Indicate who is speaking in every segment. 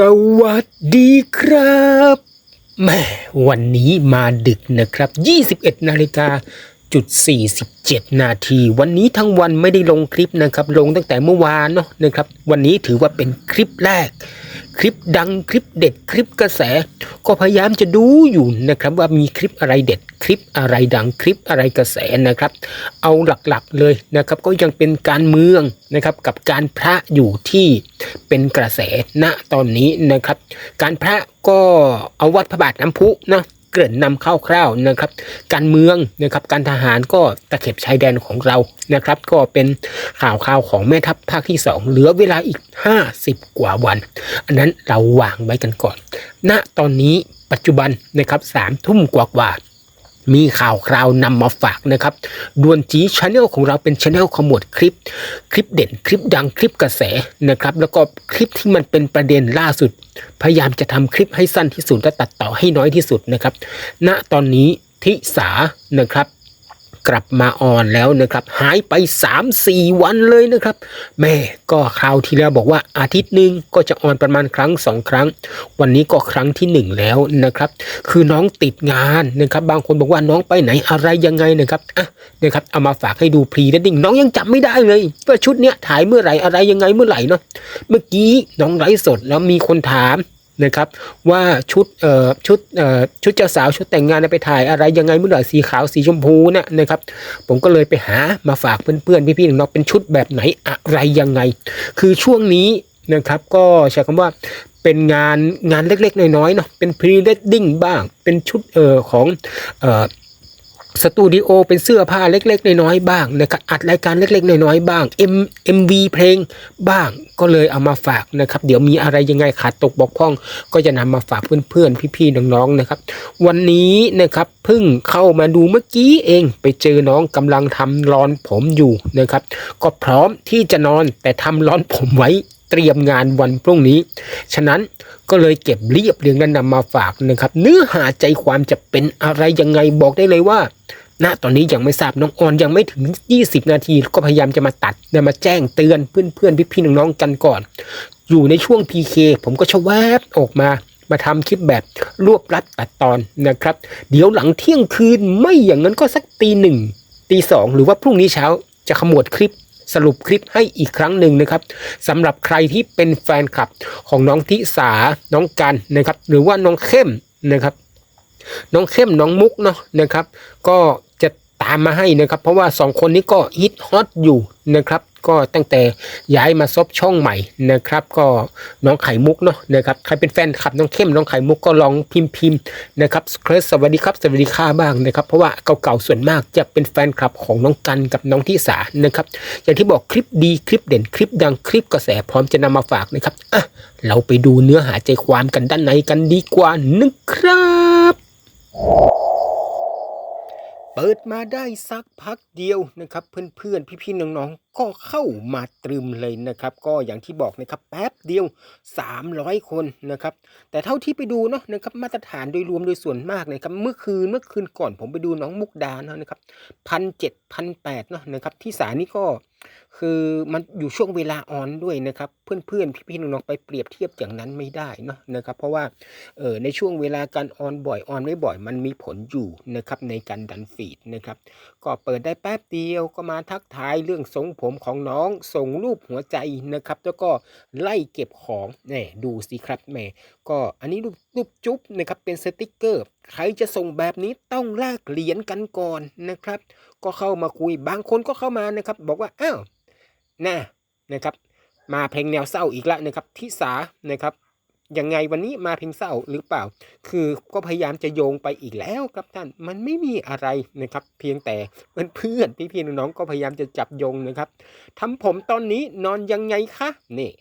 Speaker 1: สวัสดีครับแม่วันนี้มาดึกนะครับ 21 นาฬิกา จุด47 นาที วันนี้ทั้งวันไม่ได้ลงคลิปนะครับ ลงตั้งแต่เมื่อวานเนาะนะครับ วันนี้ถือว่าเป็นคลิปแรก คลิปดังคลิปเด็ดคลิปกระแส ก็พยายามจะดูอยู่นะครับ ว่ามีคลิปอะไรเด็ดคลิปอะไรดังคลิปอะไรกระแสนะครับ เอาหลักๆเลยนะครับ ก็ยังเป็นการเมืองนะครับ กับการพระอยู่ที่เป็นกระแสณตอนนี้นะครับ การพระก็เอาวัดพระบาทน้ำพุนะ เกริ่นนำคร่าวๆนะครับ การเมืองนะครับการทหารก็ตะเข็บชายแดนของเรานะครับ ก็เป็นข่าวข่าวของแม่ทัพภาคที่สองเหลือเวลาอีก 50 กว่าวัน อันนั้นเราวางไว้กันก่อน ณตอนนี้ปัจจุบันนะครับสามทุ่มกว่าๆ มีข่าวคราวนำมาฝากนะครับดวนจีชาแนลของเราเป็นชาแนลขมวดคลิป คลิปเด่นคลิปดังคลิปกระแสนะครับ แล้วก็คลิปที่มันเป็นประเด็นล่าสุด พยายามจะทำคลิปให้สั้นที่สุดและตัดต่อให้น้อยที่สุดนะครับ ณตอนนี้ทิสานะครับ กลับมาออนแล้วนะครับ หายไป 3-4 วันเลยนะครับ แม่ก็คราวที่แล้วบอกว่าอาทิตย์หนึ่งก็จะออนประมาณครั้งสองครั้ง วันนี้ก็ครั้งที่หนึ่งแล้วนะครับ คือน้องติดงานนะครับ บางคนบอกว่าน้องไปไหนอะไรยังไงนะครับอะนะครับเอามาฝากให้ดูพรีเดดดิ้งน้องยังจำไม่ได้เลยว่าชุดเนี้ยถ่ายเมื่อไหร่อะไรยังไงเมื่อไหร่เนาะเมื่อกี้น้องไลฟ์สดแล้วมีคนถาม นะครับว่าชุดเอ่อชุดเอ่อชุดเจ้าสาวชุดแต่งงานไปถ่ายอะไรยังไงเมื่อไหร่สีขาวสีชมพูนะ่ะนะครับ ผมก็เลยไปหามาฝากเพื่อนๆพี่ๆน้องๆเป็นชุดแบบไหนอะไรยังไง คือช่วงนี้นะครับก็ใช้คำว่าเป็นงานงานเล็กๆน้อยๆเนาะเป็นพรีเวดดิ้งบ้าง เป็นชุดเอ่อของเอ่อ สตูดิโอเป็นเสื้อผ้าเล็ก ๆ น้อยๆบ้างนะครับอัดรายการเล็ก ๆ น้อยๆบ้าง M MV เพลงบ้างก็เลยเอามาฝากนะครับ เดี๋ยวมีอะไรยังไงขาดตกบกพร่อง ก็จะนำมาฝากเพื่อนๆพี่ๆน้องๆนะครับ วันนี้นะครับเพิ่งเข้ามาดูเมื่อกี้เอง ไปเจอน้องกำลังทำรอนผมอยู่นะครับ ก็พร้อมที่จะนอนแต่ทำร้อนผมไว้เตรียมงานวันพรุ่งนี้ ฉะนั้น ก็เลยเก็บเรียบเรียงและนำมาฝากนะครับ เนื้อหาใจความจะเป็นอะไรยังไงบอกได้เลยว่าณตอนนี้ยังไม่ทราบน้องออนยังไม่ถึง 20 นาที ก็พยายามจะมาตัดเนี่ยมาแจ้งเตือนเพื่อนๆพี่ๆน้องๆกันก่อน อยู่ในช่วง PK ผมก็ชะแวบออกมามาทำคลิปแบบรวบรัดตัดตอนนะครับ เดี๋ยวหลังเที่ยงคืนไม่อย่างนั้นก็สักตีหนึ่งตีสองหรือว่าพรุ่งนี้เช้าจะขมวดคลิป สรุปคลิปให้อีกครั้งหนึ่งนะครับสำหรับใครที่เป็นแฟนคลับของน้องทิสาน้องกันนะครับ หรือว่าน้องเข้มนะครับ น้องเข้มน้องมุกเนาะนะครับ ก็จะตามมาให้นะครับ เพราะว่าสองคนนี้ก็ฮิตฮอตอยู่นะครับ ก็ตั้งแต่ย้ายมาซบช่องใหม่นะครับ ก็น้องไข่มุกเนาะนะครับใครเป็นแฟนคลับน้องเข้มน้องไข่มุกก็ลองพิมพ์พิมพ์นะครับเครสสวัสดีครับสวัสดีค่าบ้างนะครับ เพราะว่าเก่าๆส่วนมากจะเป็นแฟนคลับของน้องกันกับน้องที่สานะครับ อย่างที่บอกคลิปดีคลิปเด่นคลิปดังคลิปกระแสพร้อมจะนำมาฝากนะครับอะเราไปดูเนื้อหาใจความกันด้านในกันดีกว่านะครับเปิดมาได้สักพักเดียวนะครับ เพื่อนๆ พี่ๆ น้องๆ ก็เข้ามาตรึมเลยนะครับ ก็อย่างที่บอกนะครับแป๊บเดียว 300 คนนะครับ แต่เท่าที่ไปดูเนาะนะครับมาตรฐานโดยรวมโดยส่วนมากนะครับ เมื่อคืนเมื่อคืนก่อนผมไปดูน้องมุกดาเนาะนะครับพันเจ็ดพันแปดเนาะนะครับ ที่สานี่ก็คือมันอยู่ช่วงเวลาออนด้วยนะครับ เพื่อนๆพี่ๆน้องๆไปเปรียบเทียบอย่างนั้นไม่ได้เนาะนะครับ เพราะว่าเออในช่วงเวลาการออนบ่อยออนไม่บ่อยมันมีผลอยู่นะครับในการดันฟีดนะครับ ก็เปิดได้แป๊บเดียวก็มาทักทายเรื่องทรงผมของน้องส่งรูปหัวใจนะครับ แล้วก็ไล่เก็บของนี่ดูสิครับแม่ก็อันนี้รูปรูปจุ๊บนะครับเป็นสติกเกอร์ ใครจะส่งแบบนี้ต้องแลกเหรียญกันก่อนนะครับ ก็เข้ามาคุยบางคนก็เข้ามานะครับ บอกว่าอ้าวน่ะนะครับ มาเพลงแนวเศร้าอีกแล้วนะครับทิสานะครับ ยังไงวันนี้มาเพลงเศร้าหรือเปล่า คือก็พยายามจะโยงไปอีกแล้วครับท่าน มันไม่มีอะไรนะครับ เพียงแต่เพื่อนๆพี่ๆน้องๆก็พยายามจะจับโยงนะครับทำผมตอนนี้นอนยังไงคะนี่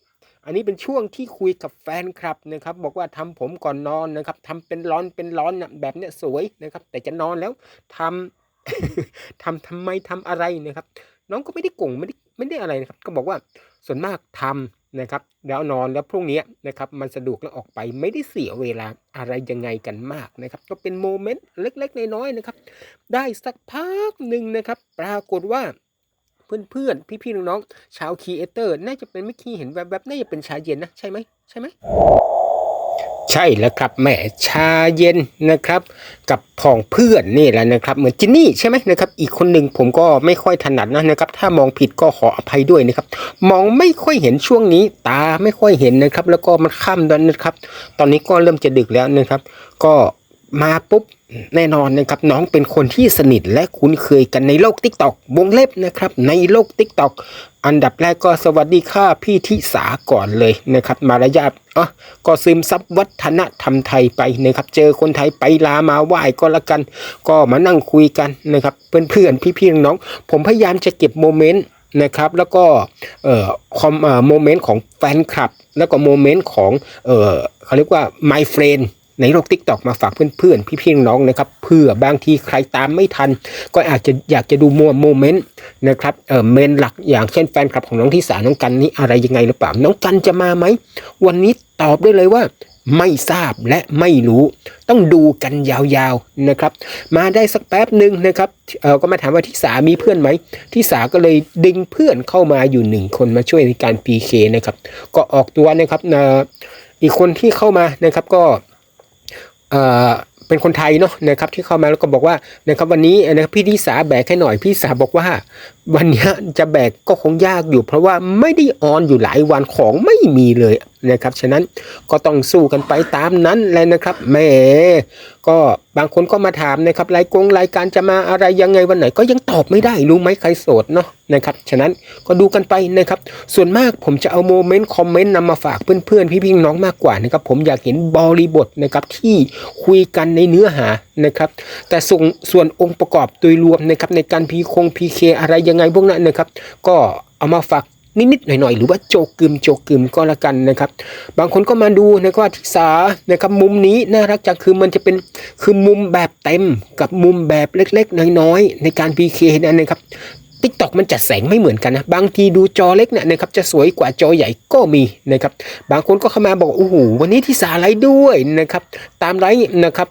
Speaker 1: อันนี้เป็นช่วงที่คุยกับแฟนคลับนะครับ บอกว่าทำผมก่อนนอนนะครับทำเป็นร้อนเป็นร้อนนะแบบเนี้ยสวยนะครับ แต่จะนอนแล้วทำทำทำไมทำอะไรนะครับ น้องก็ไม่ได้โกงไม่ได้ไม่ได้อะไรนะครับ ก็บอกว่าส่วนมากทำ นะครับ แล้วนอนแล้วพรุ่งนี้นะครับมันสะดวกแล้วออกไปไม่ได้เสียเวลาอะไรยังไงกันมากนะครับ ก็เป็นโมเมนต์เล็กๆน้อยๆนะครับ ได้สักพักหนึ่งนะครับ ปรากฏว่าเพื่อนๆ พี่ๆ น้องๆ ชาวครีเอเตอร์ น่าจะเป็นไม่คีเห็นแวบๆ น่าจะเป็นชาเย็นนะ ใช่ไหม ใช่ไหม ใช่แล้วครับแหม่ชาเย็นนะครับ กับผองเพื่อนนี่แหละนะครับเหมือนจินนี่ใช่ไหมนะครับ อีกคนหนึ่งผมก็ไม่ค่อยถนัดนะนะครับ ถ้ามองผิดก็ขออภัยด้วยนะครับ มองไม่ค่อยเห็นช่วงนี้ ตาไม่ค่อยเห็นนะครับ แล้วก็มันค่ำด้วยนะครับ ตอนนี้ก็เริ่มจะดึกแล้วนะครับ ก็มาปุ๊บ แน่นอนนะครับน้องเป็นคนที่สนิทและคุ้นเคยกันในโลก t ิ k t o k วงเล็บนะครับ ในโลก t ิ k t o k อันดับแรกก็สวัสดีค่ะพี่ทิสาก่อนเลยนะครับ มารยาทอะก็ซึมซับวัฒนธรรมไทยไปนะครับ เจอคนไทยไปลามาไหว้ก็แล้วกัน ก็มานั่งคุยกันนะครับเพื่อนๆพี่ๆน้องๆผมพยายามจะเก็บโมเมนต์นะครับแล้วก็เอ่อคอมเอ่อโมเมนต์ของแฟนคลับ แล้วก็โมเมนต์ของเอ่อเขาเรียกว่า my friend ในโลก t ิ k t o k มาฝากเพื่อนๆ พี่ๆน้องๆนะครับ เพื่อบางทีใครตามไม่ทัน ก็อาจจะอยากจะดูมัวโมเมนต์นะครับเออเมนหลักอย่างเช่นแฟนคลับของน้องที่สาน้องกันนี่อะไรยังไงหรือเปล่า น้องกันจะมาไหม วันนี้ตอบได้เลยว่าไม่ทราบและไม่รู้ ต้องดูกันยาวๆนะครับ มาได้สักแป๊บหนึ่งนะครับเออก็มาถามว่าที่สามีเพื่อนไหมที่สาก็เลยดึงเพื่อนเข้ามาอยู่หนึ่งคนมาช่วยในการ PK นะครับ ก็ออกตัวนะครับนะอีกคนที่เข้ามานะครับก็ เอ่อเป็นคนไทยเนาะนะครับที่เข้ามาแล้วก็บอกว่านะครับวันนี้นะครับพี่ดิสาแบกให้หน่อยพี่สาบอกว่า วันนี้จะแบกก็คงยากอยู่ เพราะว่าไม่ได้ออนอยู่หลายวันของไม่มีเลยนะครับ ฉะนั้นก็ต้องสู้กันไปตามนั้นเลยนะครับแหมก็บางคนก็มาถามนะครับรายกงรายการจะมาอะไรยังไงวันไหน ก็ยังตอบไม่ได้รู้ไหมใครโสดเนาะนะครับฉะนั้นก็ดูกันไปนะครับ ส่วนมากผมจะเอาโมเมนต์คอมเมนต์นำมาฝากเพื่อนๆพี่ๆน้องมากกว่านะครับผมอยากเห็นบริบทนะครับที่คุยกันในเนื้อหา นะครับ แต่ส่วนส่วนองค์ประกอบโดยรวมนะครับในการพีคงพีเคอะไรยังไงพวกนั้นนะครับ ก็เอามาฝากนิดๆหน่อยๆ หรือว่าโจกกึมโจกกึมก็แล้วกันนะครับ บางคนก็มาดูนะครับว่าทิสานะครับมุมนี้น่ารักจังคือมันจะเป็นคือมุมแบบเต็มกับมุมแบบเล็กๆ น้อยๆ ในการ PK นั่นนะครับทิกตอกมันจัดแสงไม่เหมือนกันนะ บางทีดูจอเล็กเนี่ยนะครับจะสวยกว่าจอใหญ่ก็มีนะครับ บางคนก็เข้ามาบอกโอ้โหวันนี้ที่สาไลฟ์ด้วยนะครับ ตามไลฟ์นะครับ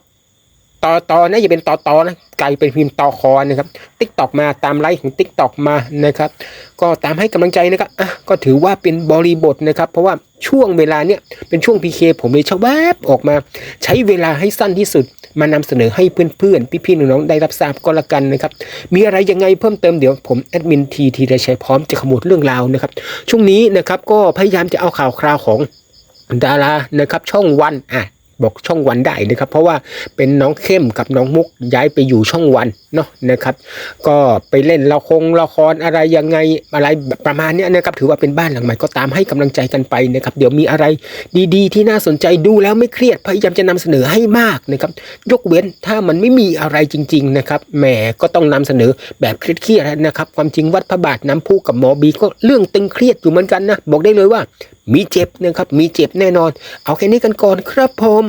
Speaker 1: ต่อตอนะอย่าเป็นต่อตอนะกลายเป็นพิมพ์ต่อคอนะครับติ๊กตอกมาตามไลฟ์ของติ๊กตอกมานะครับ ก็ตามให้กำลังใจนะครับอะก็ถือว่าเป็นบริบทนะครับ เพราะว่าช่วงเวลาเนี้ยเป็นช่วง PK ผมเลยชะแวบออกมา ใช้เวลาให้สั้นที่สุด มานำเสนอให้เพื่อนๆ พี่ๆน้องๆได้รับทราบก็แล้วกันนะครับ มีอะไรยังไงเพิ่มเติมเดี๋ยวผมแอดมินทีทีได้ใช้พร้อมจะขมวดเรื่องราวนะครับ ช่วงนี้นะครับก็พยายามจะเอาข่าวคราวของดารานะครับช่องวันอะ บอกช่องวันได้นะครับ เพราะว่าเป็นน้องเข้มกับน้องมุกย้ายไปอยู่ช่องวันเนาะนะครับ ก็ไปเล่นละครละครอะไรยังไงอะไรประมาณนี้นะครับ ถือว่าเป็นบ้านหลังใหม่ก็ตามให้กำลังใจกันไปนะครับ เดี๋ยวมีอะไรดีๆ ที่น่าสนใจดูแล้วไม่เครียดพยายามจะนำเสนอให้มากนะครับ ยกเว้นถ้ามันไม่มีอะไรจริง ๆนะครับแหมก็ต้องนำเสนอแบบเครียดๆนะครับ ความจริงวัดพระบาทน้ำพุกับหมอบีก็เรื่องตึงเครียดอยู่เหมือนกันนะบอกได้เลยว่า มีเจ็บนะครับ มีเจ็บแน่นอน เอาแค่นี้กันก่อนครับผม